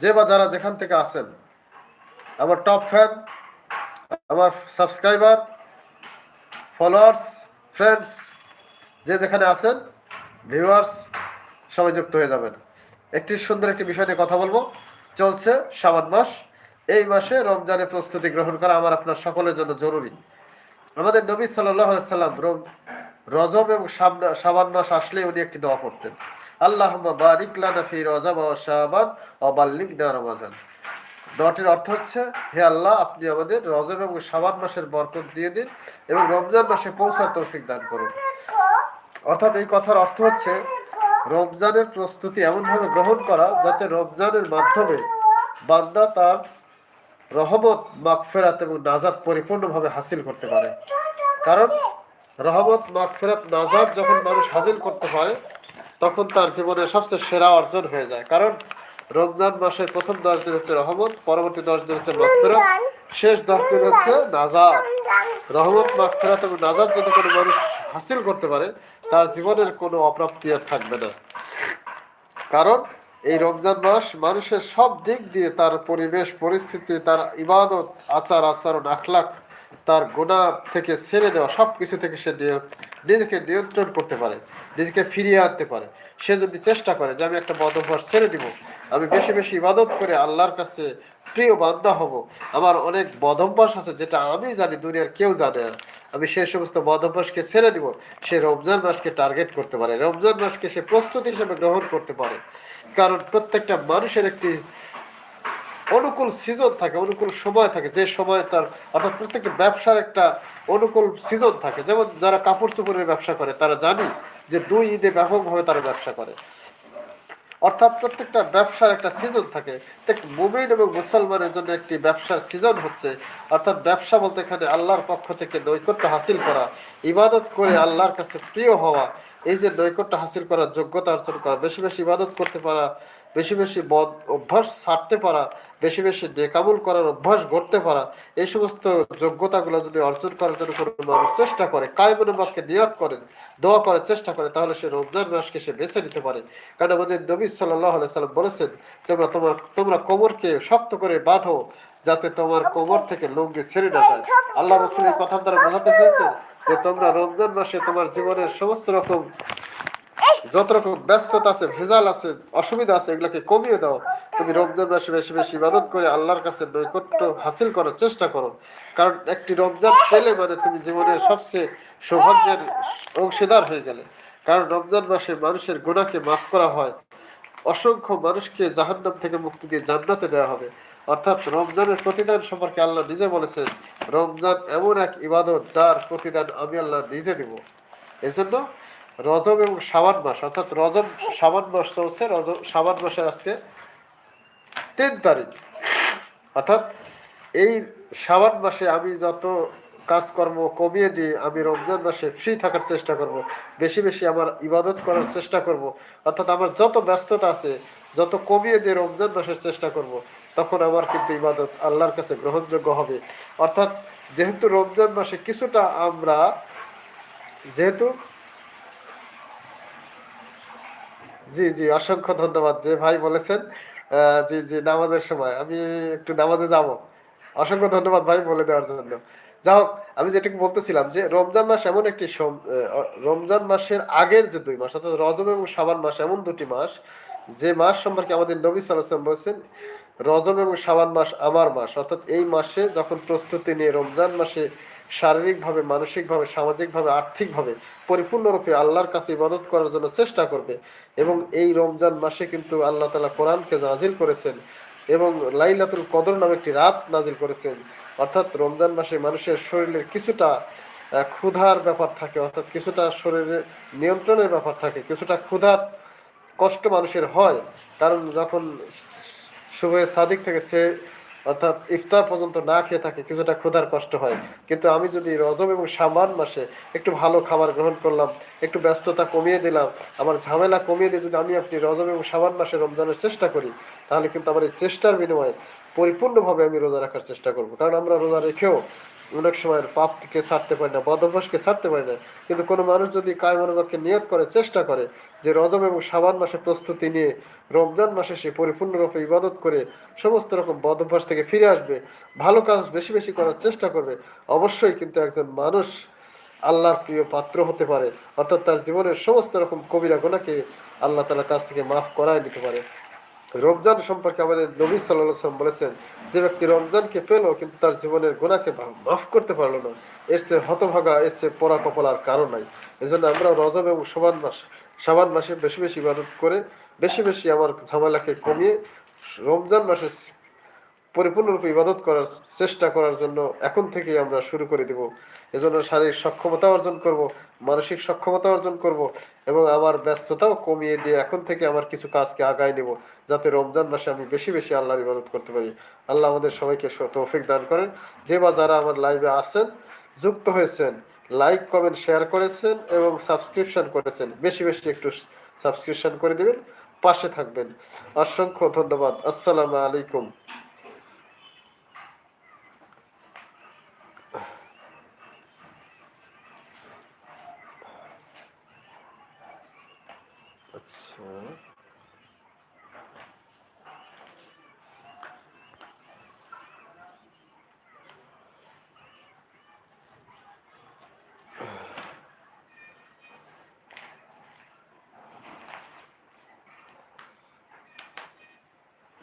যে বা যারা যেখান থেকে আসেন আমার টপ ফ্যান আমার সাবস্ক্রাইবার ফলোয়ার্স ফ্রেন্ডস যে যেখানে আছেন ভিউয়ার্স সবাই যুক্ত হয়ে যাবেন। একটি সুন্দর একটি বিষয় নিয়ে কথা বলব। চলছে সাবান মাস। এই মাসে রমজানের প্রস্তুতি গ্রহণ করা আমার আপনার সকলের জন্য জরুরি। আমাদের নবী সাল্লাহ সাল্লাম রজব এবং সাবান মাস আসলে উনি একটি দোয়া করতেন আল্লাহ বারিক লানা না রমাজান। দোয়াটির অর্থ হচ্ছে, হে আল্লাহ, আপনি আমাদের রজব এবং সাবান মাসের বরকত দিয়ে দিন এবং রমজান মাসে পৌঁছার তৌফিক দান করুন। অর্থাৎ এই কথার অর্থ হচ্ছে, রমজানের প্রস্তুতি এমনভাবে গ্রহণ করা যাতে রমজানের মাধ্যমে বান্দা তার রহমত মাকফেরাত এবং নাজাদ পরিপূর্ণভাবে হাসিল করতে পারে। কারণ রহমত, মাগফেরাত নাজাত যখন মানুষ হাসিল করতে পারে, তখন তার জীবনের সবচেয়ে সেরা অর্জন হয়ে যায়। কারণ রমজান মাসের প্রথম দশ দিন হচ্ছে রহমত, পরবর্তী দশ দিন হচ্ছে মাগফেরাত, শেষ দশ দিন হচ্ছে নাজাত রহমত, মাগফেরাত এবং নাজাত যদি কোনো মানুষ হাসিল করতে পারে, তার জীবনের কোনো অপ্রাপ্তি আর থাকবে না। কারণ এই রমজান মাস মানুষের সব দিক দিয়ে তার পরিবেশ, পরিস্থিতি, তার ইবাদত আচার আচরণ আখলাক তার গোনা থেকে ছেড়ে দেওয়া সব কিছু থেকে সে নিজেকে নিয়ন্ত্রণ করতে পারে, নিজেকে ফিরিয়ে আনতে পারে। সে যদি চেষ্টা করে যে আমি একটা বদ ছেড়ে দিব, আমি বেশি বেশি ইবাদত করে আল্লাহর কাছে প্রিয় বান্দা হব। আমার অনেক বদ অভ্যাস আছে যেটা আমি জানি, দুনিয়ার কেউ জানে না। আমি সেই সমস্ত বদ অভ্যাসকে ছেড়ে দিব, সে রমজান মাসকে টার্গেট করতে পারে। রমজান মাসকে সে প্রস্তুতি হিসেবে গ্রহণ করতে পারে। কারণ প্রত্যেকটা মানুষের একটি অনুকূল সিজন থাকে, অনুকূল সময় থাকে, যে সময় তার, অর্থাৎ প্রত্যেকটা ব্যবসার একটা অনুকূল সিজন থাকে। যেমন যারা কাপড় চোপড়ের ব্যবসা করে, তারা জানি যে দুই ঈদে ব্যাপকভাবে তারা ব্যবসা করে। অর্থাৎ প্রত্যেকটা ব্যবসার একটা সিজন থাকে। মুমিন এবং মুসলমানের জন্য একটি ব্যবসার সিজন হচ্ছে। অর্থাৎ ব্যবসা বলতে এখানে আল্লাহর পক্ষ থেকে নৈকট্য হাসিল করা, ইবাদত করে আল্লাহর কাছে প্রিয় হওয়া, এই যে নৈকট্য হাসিল করার যোগ্যতা অর্জন করা, বেশি বেশি ইবাদত করতে পারা বেশি বেশি বদ অভ্যাস ছাড়তে পারা, বেশি বেশি ডেকাবুল করার অভ্যাস গড়তে পারা, এই সমস্ত যোগ্যতাগুলো যদি অর্জন করার জন্য কোনো মানুষ চেষ্টা করে কায়মনুবাককে নিয়াত করে, দোয়া করার চেষ্টা করে, তাহলে সে রমজান মাসকে সে বেছে নিতে পারে। কারণ আমাদের নবী সাল্লাহ সাল্লাম বলেছেন, তোমরা তোমার, তোমরা কোমরকে শক্ত করে বাঁধো, যাতে তোমার কোমর থেকে লুঙ্গি ছেড়ে না যায়। আল্লাহ রসুল এই কথা দ্বারা বোঝাতে চেয়েছেন যে, তোমরা রমজান মাসে তোমার জীবনের সমস্ত রকম যত রকম ব্যস্ততা আছে, ভেজাল আছে, অসুবিধা আছে, এগুলোকে কমিয়ে দাও। তুমি রমজান মাসে বেশি বেশি ইবাদত করে আল্লাহর কাছে নৈকট্য হাসিল করার চেষ্টা করো। কারণ একটি রমজান পেলে মানে তুমি জীবনের সবচেয়ে সৌভাগ্যের অংশীদার হয়ে গেলে। কারণ রমজান মাসে মানুষের গুণাকে মাফ করা হয়। অসংখ্য মানুষকে জাহান্নাম থেকে মুক্তি দিয়ে জান্নাতে দেওয়া হবে। অর্থাৎ রমজানের প্রতিদান সম্পর্কে আল্লাহ নিজে বলেছেন, রমজান এমন এক ইবাদত যার প্রতিদান আমি আল্লাহ নিজে দিব। এজন্য রজব এবং সাবান মাস, অর্থাৎ রজব সাবান মাস চলছে, রজব সাবান মাসের আজকে তিন তারিখ। অর্থাৎ এই সাবান মাসে আমি যত কাজকর্ম কমিয়ে দিয়ে আমি রমজান মাসে ফ্রি থাকার চেষ্টা করব, বেশি বেশি আমার ইবাদত করার চেষ্টা করব, অর্থাৎ আমার যত ব্যস্ততা আছে, যত কমিয়ে দিয়ে রমজান মাসের চেষ্টা করব, তখন আমার কিন্তু ইবাদত আল্লাহর কাছে গ্রহণযোগ্য হবে। অর্থাৎ যেহেতু রমজান মাসে কিছুটা আমরা, যেহেতু জি জি, অসংখ্য ধন্যবাদ। যে ভাই বলেছেন জি জি, নামাজের সময়। আমি একটু নামাজে যাব। অসংখ্য ধন্যবাদ ভাই বলে দেওয়ার জন্য। যা হোক, আমি যেটুকু বলতেছিলাম যে, রমজান মাস এমন একটি রমজান মাসের আগের যে দুই মাস, অর্থাৎ রজব এবং সাবান মাস এমন দুটি মাস, যে মাস সম্পর্কে আমাদের নবী সাল্লাম বলছেন রজব এবং সাবান মাস আমার মাস, অর্থাৎ এই মাসে যখন প্রস্তুতি নিয়ে, রমজান মাসে শারীরিকভাবে, মানসিকভাবে, সামাজিকভাবে, আর্থিকভাবে পরিপূর্ণরূপে আল্লাহর কাছে ইবাদত করার জন্য চেষ্টা করবে এবং এই রমজান মাসে কিন্তু আল্লাহ তালা কোরআনকে নাজিল করেছেন এবং লাইলাতুল কদর নামে একটি রাত নাজিল করেছেন। অর্থাৎ রমজান মাসে মানুষের শরীরের কিছুটা ক্ষুধার ব্যাপার থাকে, অর্থাৎ কিছুটা শরীরে নিয়ন্ত্রণের ব্যাপার থাকে, কিছুটা ক্ষুধার কষ্ট মানুষের হয়। কারণ যখন শুভে সাদিক থেকে সে অর্থাৎ ইফতার পর্যন্ত না খেয়ে থাকে, কিছুটা ক্ষুধার কষ্ট হয়। কিন্তু আমি যদি রজব এবং সাবান মাসে একটু ভালো খাবার গ্রহণ করলাম, একটু ব্যস্ততা কমিয়ে দিলাম, আমার ঝামেলা কমিয়ে দিয়ে যদি আমি আপনি রজব এবং সাবান মাসে রমজানের চেষ্টা করি, তাহলে কিন্তু আমার এই চেষ্টার বিনিময়ে পরিপূর্ণভাবে আমি রোজা রাখার চেষ্টা করব। কারণ আমরা রোজা রেখেও অনেক সময় পাপ থেকে ছাড়তে পারি না, বদভ্যাসকে ছাড়তে পারি না। কিন্তু কোনো মানুষ যদি কায় মনোবাক্যে নিয়ত করে, চেষ্টা করে যে রজব এবং সাবান মাসে প্রস্তুতি নিয়ে, রমজান মাসে সে পরিপূর্ণরূপে ইবাদত করে সমস্ত রকম বদভ্যাস থেকে ফিরে আসবে, ভালো কাজ বেশি বেশি করার চেষ্টা করবে, অবশ্যই কিন্তু একজন মানুষ আল্লাহর প্রিয় পাত্র হতে পারে। অর্থাৎ তার জীবনের সমস্ত রকম কবিরা গোনাকে আল্লাহ তালার কাছ থেকে মাফ করায় নিতে পারে। রমজান সম্পর্কে আমাদের নবী সাল্লাম বলেছেন, যে ব্যক্তি রমজানকে পেল কিন্তু তার জীবনের গোনাকে মাফ করতে পারল না, এর চেয়ে হতভাগা, এর চেয়ে পড়া কপাল আর কারণ নাই। এই জন্য আমরা রজব এবং সবান মাস সাবান মাসে বেশি বেশি ইবাদত করে, বেশি বেশি আমার ঝামেলাকে কমিয়ে রমজান মাসে পরিপূর্ণরূপে ইবাদত করার চেষ্টা করার জন্য এখন থেকেই আমরা শুরু করে দেব। এজন্য শারীরিক সক্ষমতা অর্জন করব, মানসিক সক্ষমতা অর্জন করব এবং আমার ব্যস্ততাও কমিয়ে দিয়ে এখন থেকে আমার কিছু কাজকে আগায় নেব, যাতে রমজান মাসে আমি বেশি বেশি আল্লাহর ইবাদত করতে পারি। আল্লাহ আমাদের সবাইকে তৌফিক দান করেন। যে বা যারা আমার লাইভে আছেন, যুক্ত হয়েছেন লাইক কমেন্ট শেয়ার করেছেন এবং সাবস্ক্রিপশন করেছেন, বেশি বেশি একটু সাবস্ক্রিপশন করে দিবেন, পাশে থাকবেন। অসংখ্য ধন্যবাদ। আসসালামু আলাইকুম।